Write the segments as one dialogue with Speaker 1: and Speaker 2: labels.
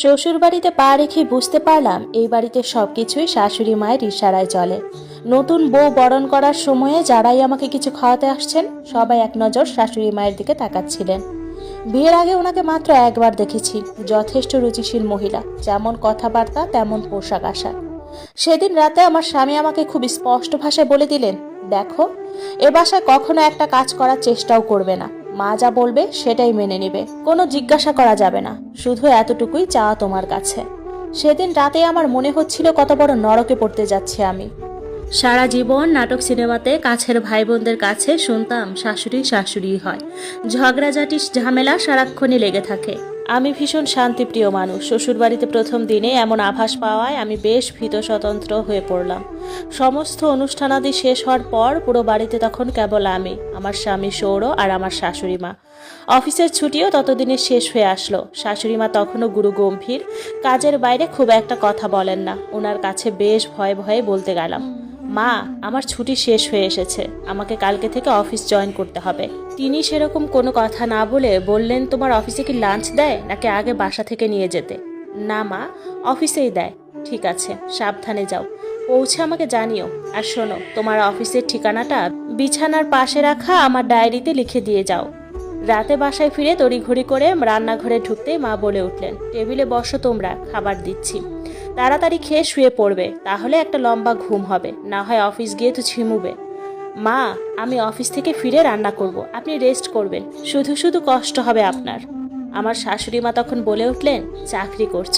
Speaker 1: শ্বশুর বাড়িতে পা রেখে বুঝতে পারলাম এই বাড়িতে সবকিছুই শাশুড়ি মায়ের ইশারায় চলে। নতুন বউ বরণ করার সময়ে যারাই আমাকে কিছু খাওয়াতে আসছেন, সবাই এক নজর শাশুড়ি মায়ের দিকে তাকাচ্ছিলেন। বিয়ের আগে ওনাকে মাত্র একবার দেখেছি, যথেষ্ট রুচিশীল মহিলা। যেমন কথাবার্তা, তেমন পোশাক আশাক। সেদিন রাতে আমার স্বামী আমাকে খুব স্পষ্ট ভাষায় বলে দিলেন, দেখো, এ বাসায় কখনো একটা কাজ করার চেষ্টাও করবে না। মা যা বলবে সেটাই মেনে নেবে। কোনো জিজ্ঞাসা করা যাবে না। শুধু এতটুকুই চাওয়া তোমার কাছে। সেদিন রাতে আমার মনে হচ্ছিল কত বড় নরকে পড়তে যাচ্ছি আমি। সারা জীবন নাটক সিনেমাতে কাছের ভাই বোনদের কাছে শুনতাম শাশুড়ি শাশুড়ি হয়। ঝগড়াঝাটি, ঝামেলা সারাক্ষণই লেগে থাকে। আমি ভীষণ শান্তিপ্রিয় মানুষ। শ্বশুরবাড়িতে প্রথম দিনে এমন আভাস পাওয়ায় আমি বেশ ভীত স্বতন্ত্র হয়ে পড়লাম। সমস্ত অনুষ্ঠানাদি শেষ হওয়ার পর পুরো বাড়িতে তখন কেবল আমি, আমার স্বামী সৌর আর আমার শাশুড়ি মা। অফিসের ছুটিও ততদিনে শেষ হয়ে আসলো। শাশুড়ি মা তখনও গুরু গম্ভীর। কাজের বাইরে খুব একটা কথা বলেন না। ওনার কাছে বেশ ভয়ে ভয়ে বলতে গেলাম। মা, আমার ছুটি শেষ হয়ে এসেছে। আমাকে কালকে থেকে অফিস জয়েন করতে হবে। তিনি সেরকম কোনো কথা না বলে বললেন, তোমার অফিসে কি লাঞ্চ দেয় নাকি আগে বাসা থেকে নিয়ে যেতে? না মা, অফিসেই দেয়। ঠিক আছে, সাবধানে যাও। পৌঁছে আমাকে জানিও। আর শোনো, তোমার অফিসের ঠিকানাটা বিছানার পাশে রাখা আমার ডায়েরিতে লিখে দিয়ে যাও। রাতে বাসায় ফিরে তড়িঘড়ি করে রান্নাঘরে ঢুকতেই মা বলে উঠলেন, টেবিলে বসো তোমরা, খাবার দিচ্ছি। তাড়াতাড়ি খেয়ে শুয়ে পড়বে, তাহলে একটা লম্বা ঘুম হবে, না হয় অফিস গিয়ে তো ঝিমুবে। মা, আমি অফিস থেকে ফিরে রান্না করব, আপনি রেস্ট করবেন, শুধু শুধু কষ্ট হবে আপনার। আমার শাশুড়ি মা তখন বলে উঠলেন, চাকরি করছ,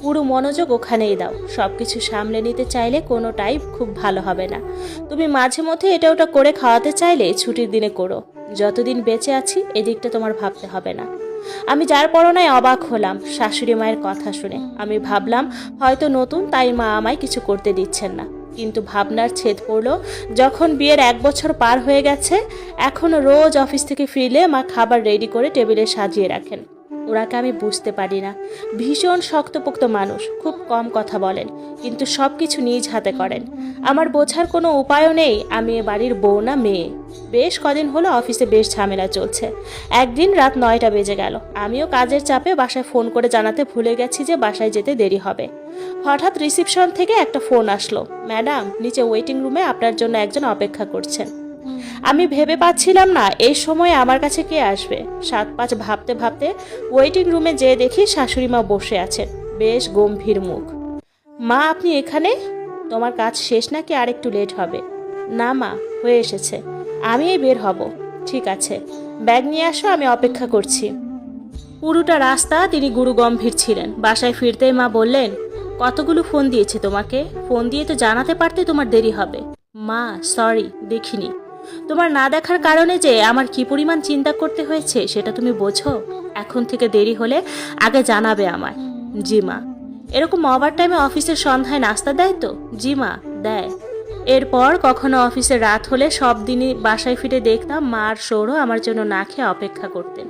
Speaker 1: পুরো মনোযোগ ওখানেই দাও সব কিছু সামলে নিতে চাইলে কোনোটাই খুব ভালো হবে না। তুমি মাঝে মধ্যে এটা ওটা করে খাওয়াতে চাইলে ছুটির দিনে করো, যতদিন বেঁচে আছি এদিকটা তোমার ভাবতে হবে না। আমি যার পরনায় অবাক হলাম, শাশুড়ি মায়ের কথা শুনে। আমি ভাবলাম, হয়তো নতুন, তাই মা আমায় কিছু করতে দিচ্ছেন না। কিন্তু ভাবনার ছেদ পড়ল, যখন বিয়ের এক বছর পার হয়ে গেছে এখনও রোজ অফিস থেকে ফিরলে মা খাবার রেডি করে টেবিলে সাজিয়ে রাখেন। ওনাকে আমি বুঝতে পারি না। ভীষণ শক্তপোক্ত মানুষ, খুব কম কথা বলেন, কিন্তু সব কিছু নিজ হাতে করেন। আমার বোঝার কোনো উপায়ও নেই, আমি এ বাড়ির বউ না, মেয়ে। বেশ কদিন হলো অফিসে বেশ ঝামেলা চলছে। একদিন রাত নয়টা বেজে গেল। আমিও কাজের চাপে বাসায় ফোন করে জানাতে ভুলে গেছি যে বাসায় যেতে দেরি হবে। হঠাৎ রিসিপশন থেকে একটা ফোন আসলো। ম্যাডাম, নিচে ওয়েটিং রুমে আপনার জন্য একজন অপেক্ষা করছেন। আমি ভেবে পাচ্ছিলাম না এই সময় আমার কাছে কে আসবে। সাত পাঁচ ভাবতে ভাবতে ওয়েটিং রুমে যেয়ে দেখি শাশুড়ি মা বসে আছেন। বেশ গম্ভীর মুখ। মা, আপনি এখানে? তোমার কাজ শেষ নাকি আর একটু লেট হবে? না মা, হয়ে এসেছে। আমি এই বের হব। ঠিক আছে। ব্যাগ নিয়ে আসো, আমি অপেক্ষা করছি। পুরোটা রাস্তা তিনি গুরু গম্ভীর ছিলেন। বাসায় ফিরতেই মা বললেন, কতগুলো ফোন দিয়েছে তোমাকে? ফোন দিয়ে তো জানাতে পারতে তোমার দেরি হবে। মা সরি দেখিনি। তোমার না দেখার কারণে যে আমার কি পরিমাণ চিন্তা করতে হয়েছে, সেটা তুমি বোঝো। এখন থেকে দেরি হলে আগে জানাবে আমায়। জি মা। এরকম ওভার টাইমে অফিসের সন্ধ্যায় নাস্তা দেয় তো? জি মা, দেয়। এরপর কখনো অফিসে রাত হলে সব দিনই বাসায় ফিরে দেখতাম মার সৌর আমার জন্য না খেয়ে অপেক্ষা করতেন।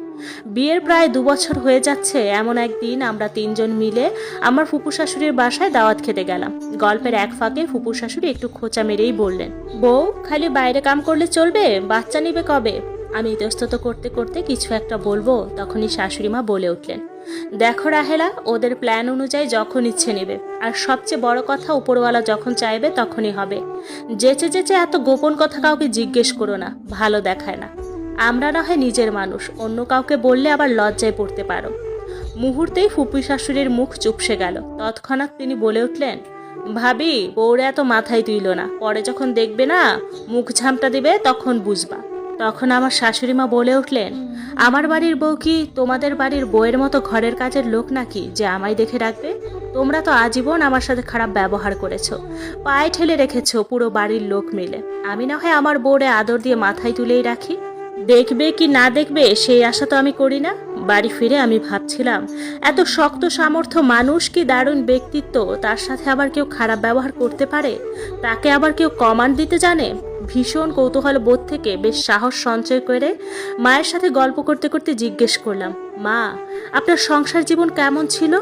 Speaker 1: বিয়ের প্রায় দু বছর হয়ে যাচ্ছে, এমন একদিন আমরা তিনজন মিলে আমার ফুপু শাশুড়ির বাসায় দাওয়াত খেতে গেলাম। গল্পের এক ফাঁকে ফুপু শাশুড়ি একটু খোঁচা মেরেই বললেন, বউ, খালি বাইরে কাম করলে চলবে? বাচ্চা নিবে কবে? আমি ইতস্তত করতে করতে কিছু একটা বলব, তখনই শাশুড়ি মা বলে উঠলেন, দেখো রাহেলা, ওদের প্ল্যান অনুযায়ী যখন ইচ্ছে নেবে, আর সবচেয়ে বড় কথা উপরওয়ালা যখন চাইবে তখনই হবে। যেচে যেচে এত গোপন কথা কাউকে জিজ্ঞেস করো না, ভালো দেখায় না। আমরা না হয় নিজের মানুষ, অন্য কাউকে বললে আবার লজ্জায় পড়তে পারো। মুহূর্তেই ফুপি শাশুড়ির মুখ চুপসে গেল। তৎক্ষণাৎ তিনি বলে উঠলেন, ভাবি, বউরে এত মাথায় তুইল না, পরে যখন দেখবে না, মুখ ঝামটা দিবে তখন বুঝবা। তখন আমার শাশুড়ি মা বলে উঠলেন, আমার বাড়ির বউ কি তোমাদের বাড়ির বউয়ের মতো ঘরের কাজের লোক নাকি যে আমায় দেখে রাখবে তোমরা তো আজীবন আমার সাথে খারাপ ব্যবহার করেছ, পায়ে ঠেলে রেখেছো পুরো বাড়ির লোক মিলে। আমি না হয় আমার বউরে আদর দিয়ে মাথায় তুলেই রাখি। দেখবে কি না দেখবে সেই আশা তো আমি করি না? বাড়ি ফিরে আমি ভাবছিলাম, এত শক্ত সামর্থ্য মানুষ কি দারুণ ব্যক্তিত্ব, তার সাথে আবার কেউ খারাপ ব্যবহার করতে পারে? তাকে আবার কেউ কমান্ড দিতে জানে? ভীষণ কৌতূহল বোধ থেকে বেশ সাহস সঞ্চয় করে মায়ের সাথে গল্প করতে করতে জিজ্ঞেস করলাম, মা, আপনার সংসার জীবন কেমন ছিল?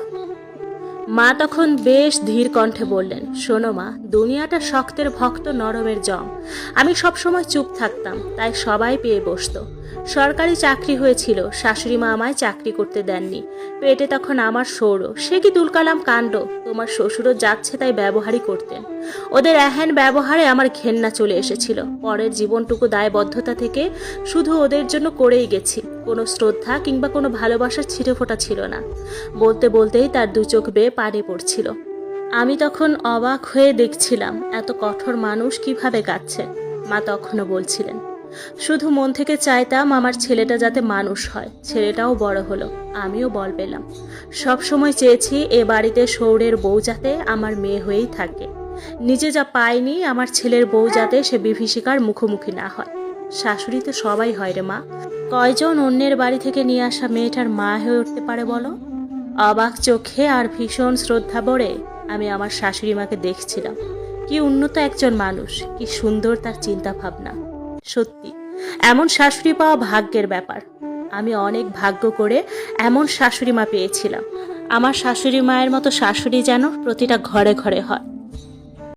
Speaker 1: মা তখন বেশ ধীর কণ্ঠে বললেন, শোনো মা, দুনিয়াটা শক্তের ভক্ত নরমের জম। আমি সবসময় চুপ থাকতাম, তাই সবাই পেয়ে বসতো। সরকারি চাকরি হয়েছিল, শাশুড়ি মা আমায় চাকরি করতে দেননি। পেটে তখন আমার সৌর সে কি দুলকালাম কাণ্ড? তোমার শ্বশুরও যাচ্ছে তাই ব্যবহারই করতেন। ওদের এহেন ব্যবহারে আমার ঘেন্না চলে এসেছিল। পরের জীবনটুকু দায়বদ্ধতা থেকে শুধু ওদের জন্য করেই গেছি। কোনো শ্রদ্ধা কিংবা কোনো ভালোবাসার ছিটে ফোটা ছিল না। বলতে বলতেই তার দু চোখ বেয়ে পানি পড়ছিল। আমি তখন অবাক হয়ে দেখছিলাম এত কঠোর মানুষ কীভাবে গাচ্ছে মা তখনও বলছিলেন। শুধু মন থেকে চাইতাম আমার ছেলেটা যাতে মানুষ হয়, ছেলেটাও বড় হলো, আমিও বল পেলাম। সব সময় চেয়েছি এ বাড়িতে সৌরের বউ যাতে আমার মেয়ে হয়েই থাকে। নিজে যা পায়নি আমার ছেলের বউ যাতে সে বিভীষিকার মুখোমুখি না হয়। শাশুড়ি তো সবাই হয় রে মা কয়জন অন্যের বাড়ি থেকে নিয়ে আসা মেয়েটার মা হয়ে উঠতে পারে বলো? অবাক চোখে আর ভীষণ শ্রদ্ধা ভরে আমি আমার শাশুড়ি মাকে দেখছিলাম। কি উন্নত একজন মানুষ, কি সুন্দর তার চিন্তা ভাবনা সত্যি, এমন শাশুড়ি পাওয়া ভাগ্যের ব্যাপার। আমি অনেক ভাগ্য করে এমন শাশুড়ি মা পেয়েছিলাম। আমার শাশুড়ি মায়ের মতো শাশুড়ি যেন প্রতিটা ঘরে ঘরে হয়।